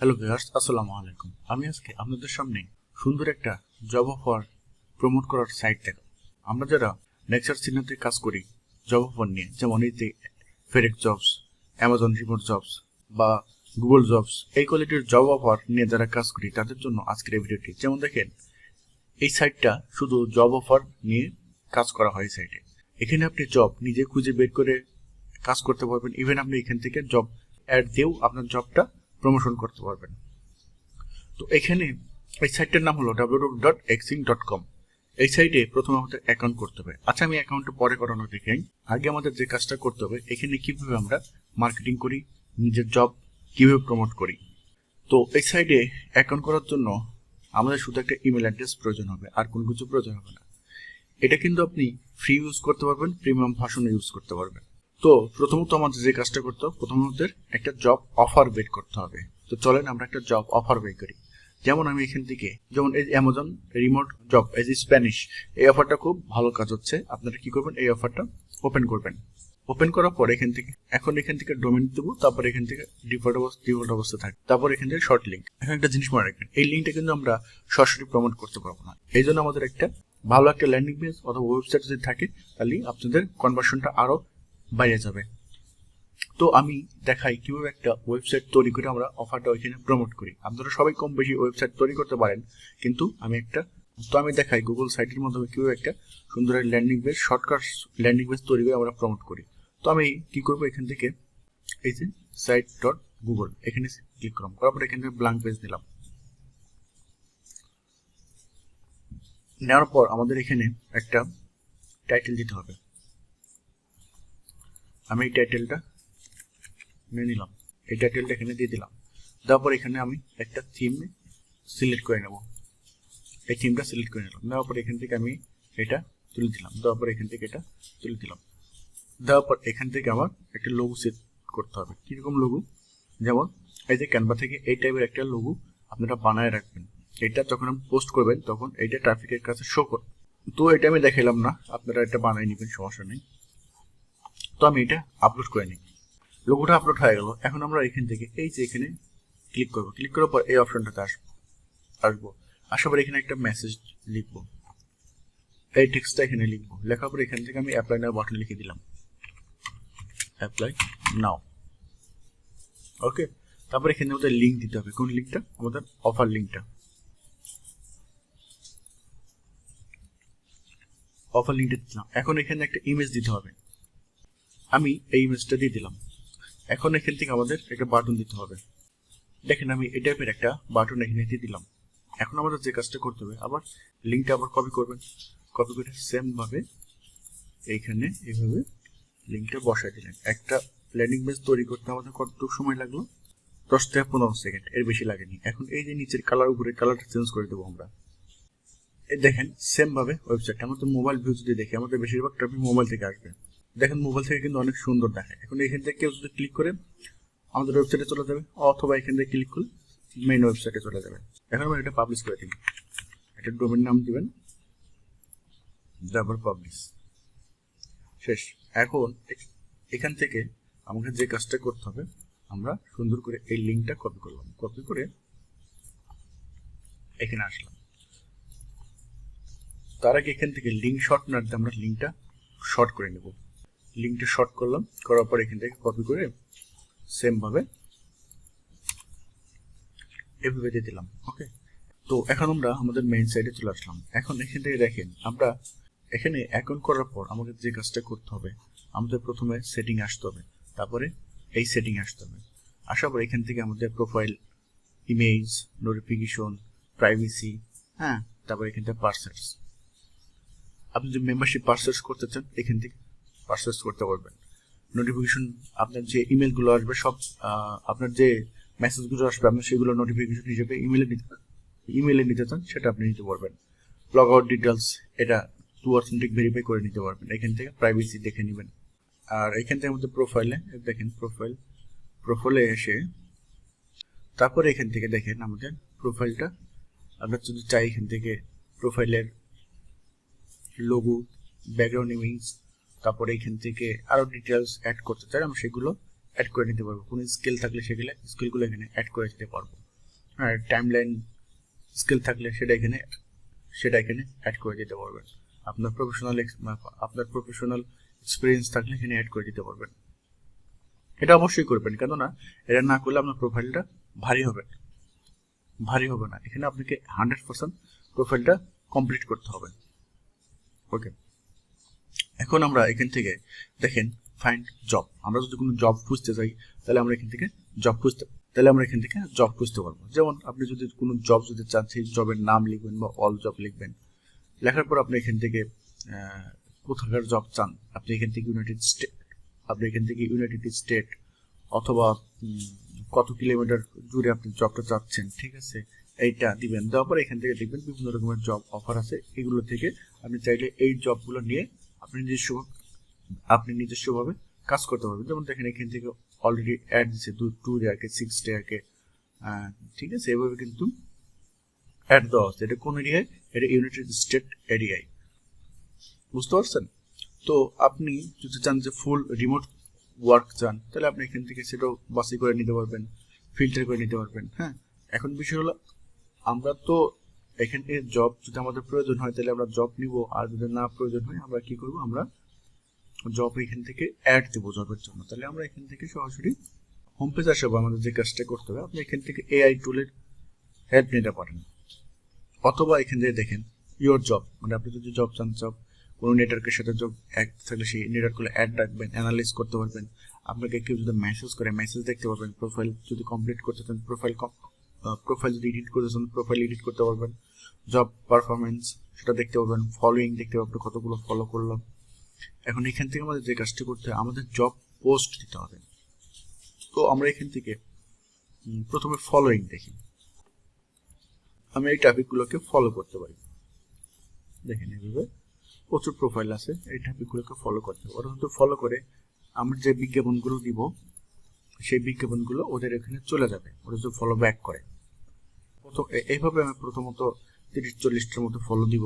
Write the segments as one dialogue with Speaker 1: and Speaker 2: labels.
Speaker 1: Hello viewers আসসালামু আলাইকুম আমি আজকে আপনাদের সামনে সুন্দর একটা জব অফার প্রমোট করার সাইট দেখাবো। আমরা যারা নেক্সার সিনেতে কাজ করি জব অফার নিয়ে, যেমন যে ফেরেক জবস অ্যামাজন রিমোট জবস বা গুগল জবস এই কোয়ালিটির জব অফার নিয়ে যারা কাজ করি, তাদের জন্য আজকের এই ভিডিওটি। যেমন দেখেন, এই সাইটটা শুধু জব অফার নিয়ে কাজ করা হয় সাইটে এখানে আপনি জব নিজে খুঁজে বের করে কাজ করতে পারবেন। ইভেন আপনি এখান থেকে জব অ্যাড দিয়েও আপনার জবটা প্রমোশন করতে পারবেন। তো এখানে এই সাইটটার নাম হলো ডাব্লিউ ডট ডট কম এই সাইটে প্রথমে আমাদের অ্যাকাউন্ট করতে হবে। আচ্ছা আমি অ্যাকাউন্টটা পরে করানো দেখাই আগে আমাদের যে কাজটা করতে হবে, এখানে কীভাবে আমরা মার্কেটিং করি, নিজের জব কীভাবে প্রমোট করি। তো এই সাইটে অ্যাকাউন্ট করার জন্য আমাদের শুধু একটা ইমেল অ্যাড্রেস প্রয়োজন হবে, আর কোনো কিছু প্রয়োজন হবে না। এটা কিন্তু আপনি ফ্রি ইউজ করতে পারবেন প্রিমিয়াম ভাষণে ইউজ করতে পারবেন। তো প্রথমত আমাদের যে কাজটা করতে হবে প্রথমত একটা জব অফার বের করতে হবে। তো চলেন আমরা একটা জব অফার বের করি। যেমন আমি এখান থেকে, যেমন এই Amazon remote job as Spanish এই অফারটা খুব ভালো কাজ হচ্ছে। আপনারা কি করবেন? এই অফারটা ওপেন করবেন। ওপেন করার পর এখান থেকে, এখন এখান থেকে ডোমেন দেবো, তারপর এখান থেকে ডিফল্ট অবস্থা ডিফল্ট অবস্থা থাকে, তারপর এখান থেকে শর্ট লিঙ্ক এখন একটা জিনিস মনে রাখবেন, এই লিঙ্কটা কিন্তু আমরা সরাসরি প্রমোট করতে পারব না। এই জন্য আমাদের একটা ভালো একটা ল্যান্ডিং পেজ অথবা ওয়েবসাইট যদি থাকে, তাহলে আপনাদের কনভার্সনটা আরও বাইরে যাবে। তো আমি দেখাই কীভাবে একটা ওয়েবসাইট তৈরি করে আমরা অফারটা ওইখানে প্রমোট করি। আপনারা সবাই কম বেশি ওয়েবসাইট তৈরি করতে পারেন। কিন্তু আমি একটা তো আমি দেখাই গুগল সাইটের মাধ্যমে কীভাবে একটা সুন্দর landing page shortcut landing page তৈরি করে আমরা প্রমোট করি। তো আমি কী করব এখান থেকে? এই যে সাইট ডট গুগল এখানে ক্লিক করলাম। করার পর এখান থেকে ব্ল্যাঙ্ক পেজ নিলাম। নেওয়ার পর আমাদের এখানে একটা টাইটেল দিতে হবে। আমি এই টাইটেলটা নিয়ে নিলাম। এই টাইটেলটা এখানে দিয়ে দিলাম। তারপর এখানে আমি একটা থিম সিলেক্ট করে নেব। এই থিমটা সিলেক্ট করে নিলাম। তারপর এখান থেকে আমি এটা তুলে দিলাম। তারপর এখান থেকে এটা তুলে দিলাম। তারপর এখান থেকে আমার একটা লোগো সেট করতে হবে। কীরকম লোগো যেমন এই যে ক্যানভা থেকে এই টাইপের একটা লোগো আপনারা বানায় রাখবেন। এটা যখন আপনি পোস্ট করবেন, তখন এইটা ট্রাফিকের কাছে শো করবে তো এটা আমি দেখালাম না। আপনারা এটা বানিয়ে নেবেন, সমস্যা নেই। তো আমি এটা আপলোড করে নিই। লোগোটা আপলোড হয়ে গেল। এখন আমরা এখান থেকে এই যে এখানে ক্লিক করব। ক্লিক করার পর এই অপশনটাতে আসব। আসব। আসার পর এখানে একটা মেসেজ লিখব। এই টেক্সটটা এখানে লিখব। লেখার পর এখান থেকে আমি অ্যাপ্লাই নাও বাটন লিখে দিলাম। অ্যাপ্লাই নাও ওকে তারপর এখানে আমাদের লিঙ্ক দিতে হবে। কোন লিঙ্কটা আমাদের অফার লিঙ্কটা অফার লিঙ্কটা দিলাম। এখন এখানে একটা ইমেজ দিতে হবে। আমি এই ইমেজটা দিয়ে দিলাম। এখন এখান থেকে আমাদের একটা বাটন দিতে হবে। দেখেন, আমি এই টাইপের একটা বাটন এখানে দিয়ে দিলাম। এখন আমাদের যে কাজটা করতে হবে, আবার লিঙ্কটা আবার কপি করবেন। কপি করে সেমভাবে এইখানে এইভাবে লিঙ্কটা বসাই দিলেন। একটা ল্যান্ডিং পেজ তৈরি করতে আমাদের কতটুকু সময় লাগল? দশ থেকে পনেরো সেকেন্ড এর বেশি লাগেনি। এখন এই যে নিচের কালার উপরে কালারটা চেঞ্জ করে দেবো আমরা। দেখেন সেমভাবে ওয়েবসাইটটা আমাদের মোবাইল ভিউ যদি দেখি, আমাদের বেশিরভাগ ট্রাফিক মোবাইল থেকে আসবে। দেখেন মোবাইল থেকে কিন্তু অনেক সুন্দর দেখায়। এখন এখান থেকে কেউ যদি ক্লিক করে আমাদের ওয়েবসাইটে চলে যাবে, অথবা এখান থেকে ক্লিক করলে মেইন ওয়েবসাইটে চলে যাবে। এখন আমরা এটা পাবলিশ করে দিই। একটা ডোমেন নাম দিবেন তারপর পাবলিশ শেষ। এখন এখান থেকে আমাকে যে কাজটা করতে হবে, আমরা সুন্দর করে এই লিঙ্কটা কপি করলাম। কপি করে এখানে আসলাম। তার আগে এখান থেকে লিঙ্ক শর্ট না আমরা লিঙ্কটা শর্ট করে নেব। লিঙ্কটা শর্ট করলাম, করার পর এখান থেকে কপি করে সেম ভাবে এভাবে দিয়ে দিলাম ওকে তো এখন আমরা আমাদের মেইন সাইডে চলে আসলাম। এখন এখান থেকে দেখেন, আমরা এখানে অ্যাকাউন্ট করার পর আমাদের যে কাজটা করতে হবে, আমাদের প্রথমে সেটিং আসতে হবে, তারপরে এই সেটিং আসতে হবে। আসার পর এখান থেকে আমাদের প্রোফাইল ইমেজ নোটিফিকেশন প্রাইভেসি হ্যাঁ তারপর এখান থেকে পার্সেলস আপনি যদি মেম্বারশিপ পার্সেস করতে চান, এখান থেকে পার্সেস করতে পারবেন। নোটিফিকেশন আপনার যে ইমেলগুলো আসবে, সব আপনার যে মেসেজগুলো আসবে আপনার সেগুলো নোটিফিকেশন হিসেবে ইমেলে নিতে ইমেলে নিতে চান, সেটা আপনি নিতে পারবেন। লগ আউট ডিটেলস এটা টু অথেন্টিক ভেরিফাই করে নিতে পারবেন। এখান থেকে প্রাইভেসি দেখে নেবেন। আর এখান থেকে আমাদের প্রোফাইলে দেখেন প্রোফাইল প্রোফাইলে এসে, তারপরে এখান থেকে দেখেন আমাদের প্রোফাইলটা আমরা যদি চাই এখান থেকে প্রোফাইলের লোগো ব্যাকগ্রাউন্ড ইমেজ তারপরে এখান থেকে আরও ডিটেলস অ্যাড করতে চাই আমি সেগুলো অ্যাড করে নিতে পারব। কোনো স্কেল থাকলে সেগুলো স্কেলগুলো এখানে অ্যাড করে দিতে পারব। হ্যাঁ টাইম লাইন স্কিল থাকলে সেটা এখানে সেটা এখানে অ্যাড করে দিতে পারবেন। আপনার প্রফেশনাল আপনার প্রফেশনাল এক্সপিরিয়েন্স থাকলে এখানে অ্যাড করে দিতে পারবেন। এটা অবশ্যই করবেন, কেননা এটা না করলে আপনার প্রোফাইলটা ভারী হবে। ভারী হবে না। এখানে আপনাকে হান্ড্রেড পার্সেন্ট প্রোফাইলটা কমপ্লিট করতে হবে। ওকে এখন আমরা এখান থেকে দেখেন ফাইন্ড জব আমরা যদি কোনো জব খুঁজতে চাই তাহলে আমরা এখান থেকে জব খুঁজতে, তাহলে আমরা এখান থেকে জব খুঁজতে পারব। যেমন আপনি যদি কোনো জব যদি চান, সেই জবের নাম লিখবেন বা অল জব লিখবেন। লেখার পর আপনি এখান থেকে কোথাকার জব চান, আপনি এখান থেকে ইউনাইটেড স্টেট আপনি এখান থেকে ইউনাইটেড স্টেট অথবা কত কিলোমিটার জুড়ে আপনি জবটা চাচ্ছেন, ঠিক আছে? এইটা দিবেন। দেওয়ার পর এখান থেকে দেখবেন বিভিন্ন রকমের জব অফার আছে। এগুলো থেকে আপনি চাইলে এই জবগুলো নিয়ে আপনি নিজস্ব আপনি নিজস্বভাবে কাজ করতে পারবেন। যেমন দেখেন, এখান থেকে অলরেডি অ্যাড দিচ্ছে দু টু ডেয়ারকে সিক্স ডেয়ারকে ঠিক আছে? এভাবে কিন্তু অ্যাড দেওয়া হচ্ছে। এটা কোন এরিয়ায় এটা ইউনাইটেড স্টেট এরিয়ায় বুঝতে পারছেন? তো আপনি যদি চান যে ফুল রিমোট ওয়ার্ক চান, তাহলে আপনি এখান থেকে সেটাও বাসি করে নিতে পারবেন ফিল্টার করে নিতে পারবেন। হ্যাঁ? এখন বিষয় হলো, আমরা তো এখান জব যদি আমাদের প্রয়োজন হয়, তাহলে আমরা জব নিব। আর যদি না প্রয়োজন হয়, আমরা কি করব? আমরা জব এখান থেকে অ্যাড দেবো জবের জন্য। তাহলে আমরা এখান থেকে সরাসরি হোম পেজ আসব। আমাদের যে কাজটা করতে হবে, আপনি এখান থেকে এআই টুলের হেল্প নিতে পারেন। অথবা এখান থেকে দেখেন ইওর জব মানে আপনি যদি জব চান জব কোনো নেটওয়ার্কের সাথে জব অ্যাড থাকলে সেই নেটওয়ার্কগুলো অ্যাড রাখবেন অ্যানালাইজ করতে পারবেন। আপনাকে কেউ যদি মেসেজ করে মেসেজ দেখতে পারবেন প্রোফাইল যদি কমপ্লিট করতে চান প্রোফাইল প্রোফাইল যদি এডিট করতে চান প্রোফাইল এডিট করতে পারবেন। জব পারফরমেন্স সেটা দেখতে পারবেন। ফলোয়িং দেখতে পারবেন, কতগুলো ফলো করলাম। এখন এখান থেকে আমাদের যে কাজটি করতে হয়, আমাদের জব পোস্ট দিতে হবে। তো আমরা এখান থেকে প্রথমে ফলোয়িং দেখি। আমি এই টপিকগুলোকে ফলো করতে পারি। দেখেন এইভাবে। প্রচুর প্রোফাইল আছে। এই টপিকগুলোকে ফলো করতে হবে। কিন্তু ফলো করে আমরা যে বিজ্ঞাপনগুলো দিব সেই বিজ্ঞাপনগুলো ওদের এখানে চলে যাবে। ওরা যদি ফলো ব্যাক করে। প্রথম এইভাবে আমি প্রথমত তিরিশ, চল্লিশটার মতো ফলো দিব।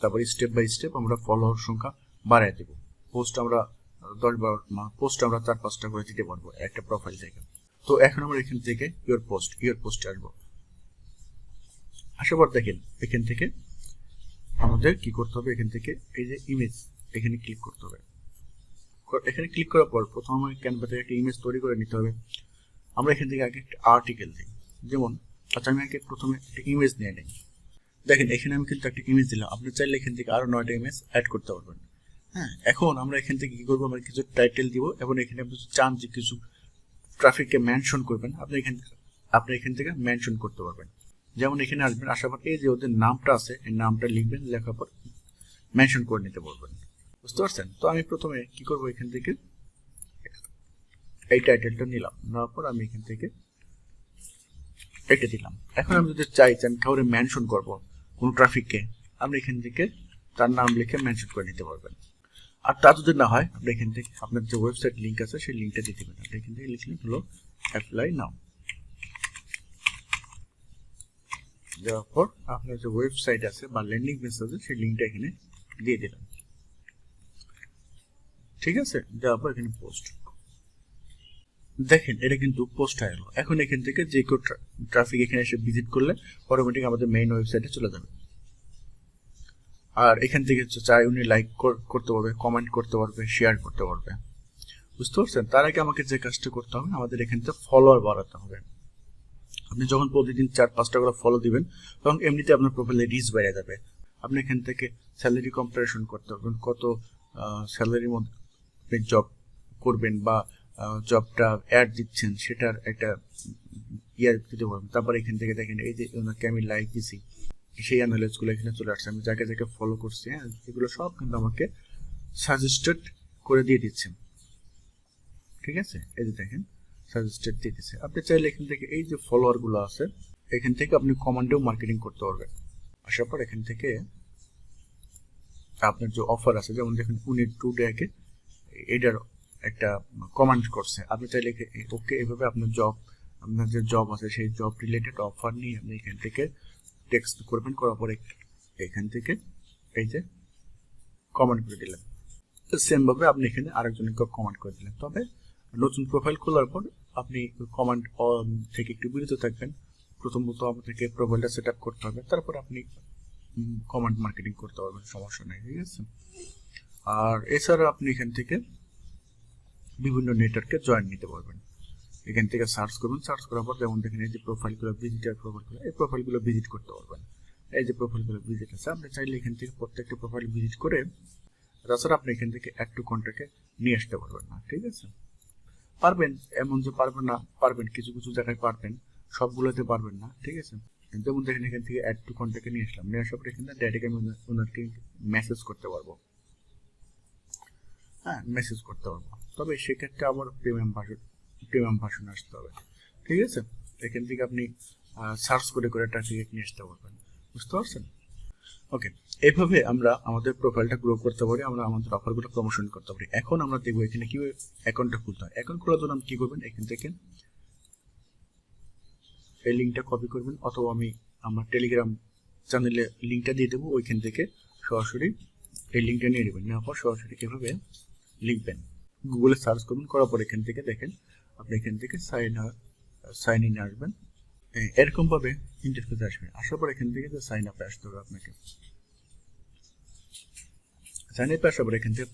Speaker 1: তারপর স্টেপ বাই স্টেপ আমরা ফলোয়ার সংখ্যা বাড়ায় দেব। পোস্ট আমরা দশ বারো পোস্ট আমরা চার, পাঁচটা করে দিতে পারব একটা প্রোফাইল থেকে। তো এখন আমরা এখান থেকে ইয়োর পোস্ট ইয়োর পোস্ট আসব। আসার পর দেখেন, এখান থেকে আমাদের কি করতে হবে? এখান থেকে এই যে ইমেজ এখানে ক্লিক করতে হবে। এখানে ক্লিক করার পর প্রথম আমাকে ক্যানভা থেকে একটা ইমেজ তৈরি করে নিতে হবে। আমরা এখান থেকে আগে একটা আর্টিকেল দিই। যেমন আচ্ছা আমি আগে প্রথমে একটা ইমেজ নিয়ে নিই। দেখেন, এখানে আমি কিন্তু একটা ইমেজ দিলাম। আপনি চাইলে এখান থেকে আরও নয়টা ইমেজ অ্যাড করতে পারবেন। হ্যাঁ এখন আমরা এখান থেকে কী করব? আমরা কিছু টাইটেল দিব এবং এখানে আপনি চান যে কিছু ট্রাফিককে মেনশন করবেন, আপনি এখান আপনি এখান থেকে মেনশন করতে পারবেন। যেমন এখানে আসবেন, আসার পর এই যে ওদের নামটা আছে, এই নামটা লিখবেন, লেখার পর মেনশন করে নিতে পারবেন। বুঝতে পারছেন? তো আমি প্রথমে কি করব এখান থেকে? এই টাইটেলটা নিলাম। নেওয়ার পর আমি এখান থেকে এটা দিলাম। এখন আমি যদি চাই যে আমি কাউরে মেনশন করব কোনো ট্রাফিককে আপনি এখান থেকে তার নাম লিখে মেনশন করে নিতে পারবেন। আর তা যদি না হয়, আপনি এখান থেকে আপনার যে ওয়েবসাইট লিঙ্ক আছে, সেই লিঙ্কটা দিতে পারেন আপনি এখান থেকে লিখলেন হলো অ্যাপ্লাই নাও দেওয়ার পর আপনার যে ওয়েবসাইট আছে বা ল্যান্ডিং পেজ আছে, সেই লিঙ্কটা এখানে দিয়ে দিলাম ঠিক আছে? পর এখানে পোস্ট দেখেন, এটা কিন্তু পোস্ট হয়ে গেল। এখন এখান থেকে যে কেউ ট্রাফিক এখানে এসে ভিজিট করলে অটোমেটিক আমাদের মেইন ওয়েবসাইটে চলে যাবে। আর এখান থেকে চাই উনি লাইক করতে পারবে কমেন্ট করতে পারবে শেয়ার করতে পারবে। বুঝতে পারছেন? তার আগে আমাকে যে কাজটা করতে হবে, আমাদের এখান থেকে ফলোয়ার বাড়াতে হবে। আপনি যখন প্রতিদিন চার, পাঁচটা করে ফলো দিবেন, তখন এমনিতে আপনার প্রোফাইলে রিচ বেড়ে যাবে। আপনি এখান থেকে স্যালারি কম্পারিশন করতে পারবেন, কত স্যালারির মধ্যে আপনি জব করবেন বা জবটা অ্যাড দিচ্ছেন, সেটার একটা ইয়ার দিতে পারবেন। তারপর এখান থেকে দেখেন, এই যে ওনাকে আমি লাইক দিছি, সেই অ্যানালাইজগুলো এখানে চলে আসছে। আমি যাকে যাকে ফলো করছি হ্যাঁ এগুলো সব কিন্তু আমাকে সাজেস্টেড করে দিয়ে দিচ্ছে ঠিক আছে? এই যে দেখেন সাজেস্টেড দিয়ে দিচ্ছে আপনি চাইলে এখান থেকে এই যে ফলোয়ারগুলো আছে, এখান থেকে আপনি কমান্ডেও মার্কেটিং করতে পারবেন। আসার পর এখান থেকে আপনার যে অফার আছে, যেমন দেখেন, উনি টু ডেকে এটার একটা কমান্ড করছে। আপনি চাইলে ওকে এভাবে আপনার জব আপনার যে জব আছে, সেই জব রিলেটেড অফার নিয়ে আপনি এখান থেকে টেক্সট করবেন, করার পরে এখান থেকে এই যে কমেন্ট করে দিলেন। সেমভাবে আপনি এখানে আরেকজনকে কমেন্ট করে দিলেন। তবে নতুন প্রোফাইল খোলার পর আপনি কমেন্ট থেকে একটু বিরত থাকবেন। প্রথমত আপনাকে প্রোফাইলটা সেট করতে হবে। তারপর আপনি কমেন্ট মার্কেটিং করতে পারবেন, সমস্যা নেই, ঠিক আছে? আর এছাড়া আপনি এখান থেকে বিভিন্ন নেটওয়ার্কে জয়েন নিতে পারবেন। এখান থেকে সার্চ করবেন সার্চ করার পর যেমন দেখেন এই যে প্রোফাইলগুলো ভিজিটার প্রোফাইলগুলো এই প্রোফাইলগুলো ভিজিট করতে পারবেন। এই যে প্রোফাইলগুলো ভিজিট আছে, আপনি চাইলে এখান থেকে প্রত্যেকটা প্রোফাইল ভিজিট করে তাছাড়া আপনি এখান থেকে অ্যাড টু কন্ট্যাক্টে নিয়ে আসতে পারবেন না, ঠিক আছে? পারবেন, এমন যে পারবেন না, পারবেন, কিছু কিছু জায়গায় পারবেন, সবগুলোতে পারবেন না, ঠিক আছে? যেমন দেখেন এখান থেকে অ্যাড টু কন্ট্যাক্টে নিয়ে আসলাম, নিয়ে আসার পর এখানে ডাইরেক্ট আমি ওনার- ওনাকে মেসেজ করতে পারব। হ্যাঁ মেসেজ করতে পারব। তবে সেক্ষেত্রে আবার প্রিমিয়াম ভাষণ প্রিমিয়াম ভাষণ আসতে হবে। ঠিক আছে? এখান থেকে আপনি সার্চ করে করে ট্রাফিক নিয়ে আসতে পারবেন। বুঝতে পারছেন? ওকে এইভাবে আমরা আমাদের প্রোফাইলটা গ্রো করতে পারি, আমরা আমাদের অফারগুলো প্রমোশন করতে পারি। এখন আমরা দেখব এখানে কীভাবে অ্যাকাউন্টটা খুলতে হয়। অ্যাকাউন্ট খোলার জন্য আপনি কি করবেন? এখান থেকে এই লিঙ্কটা কপি করবেন, অথবা আমি আমার টেলিগ্রাম চ্যানেলে লিঙ্কটা দিয়ে দেবো। ওইখান থেকে সরাসরি এই লিঙ্কটা নিয়ে নেবেন। নেওয়ার পর সরাসরি এভাবে লিখবেন। গুগলে সার্চ করবেন করার পর এখান থেকে দেখেন, আপনি এখান থেকে সাইন সাইন ইন আসবেন। এই এরকম ভাবে ইন্টারফেসে আসবেন। আসার পর এখান থেকে সাইন আপে আসতে হবে আপনাকে। সাইন আপে আসার পর এখান থেকে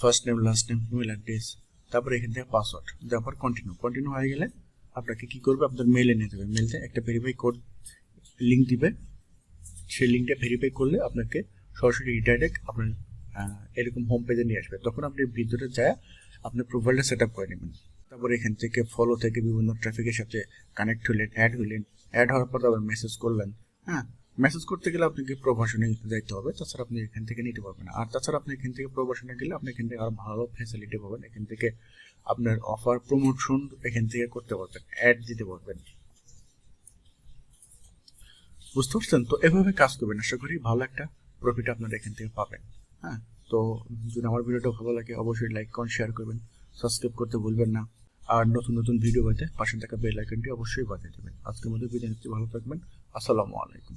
Speaker 1: first name last name email address তারপরে এখান থেকে পাসওয়ার্ড দেওয়ার পর কন্টিনিউ কন্টিনিউ হয়ে গেলে আপনাকে কি করবে? আপনার মেলে নিয়ে দেবে মেলতে একটা ভেরিফাই কোড লিঙ্ক দিবে। সেই লিঙ্কটা ভেরিফাই করলে আপনাকে সরাসরি ডাইরেক্ট আপনার এরকম হোম পেজে নিয়ে আসবে। তখন আপনি ভিতরে যায় আপনি প্রোফাইলটা সেট আপ করে নেবেন। তারপর এখান থেকে ফলো থেকে বিভিন্ন ট্রাফিকের সাথে কানেক্ট হলেন অ্যাড হলেন। অ্যাড হওয়ার পর আবার মেসেজ করলেন। হ্যাঁ মেসেজ করতে গেলে আপনাকে প্রভাষণে যাইতে হবে। তাছাড়া আপনি এখান থেকে নিতে পারবেন আর তাছাড়া আপনি এখান থেকে প্রভাষণে গেলে আপনি এখান থেকে আরও ভালো ফ্যাসিলিটি পাবেন। এখান থেকে আপনার অফার প্রমোশন এখান থেকে করতে পারবেন অ্যাড দিতে পারবেন। বুঝতে পারছেন? তো এভাবে কাজ করবেন। আশা করি ভালো একটা প্রফিট আপনারা এখান থেকে পাবেন। হ্যাঁ তো যদি আমার ভিডিওটা ভালো লাগে, অবশ্যই লাইক কমেন্ট শেয়ার করবেন। সাবস্ক্রাইব করতে ভুলবেন না। আর নতুন নতুন ভিডিও পেতে পাশে থাকা বেল আইকনটি অবশ্যই বাজিয়ে দেবেন। আজকের মধ্যে ভিডিও নিচ্ছি। ভালো থাকবেন। আসসালামু আলাইকুম।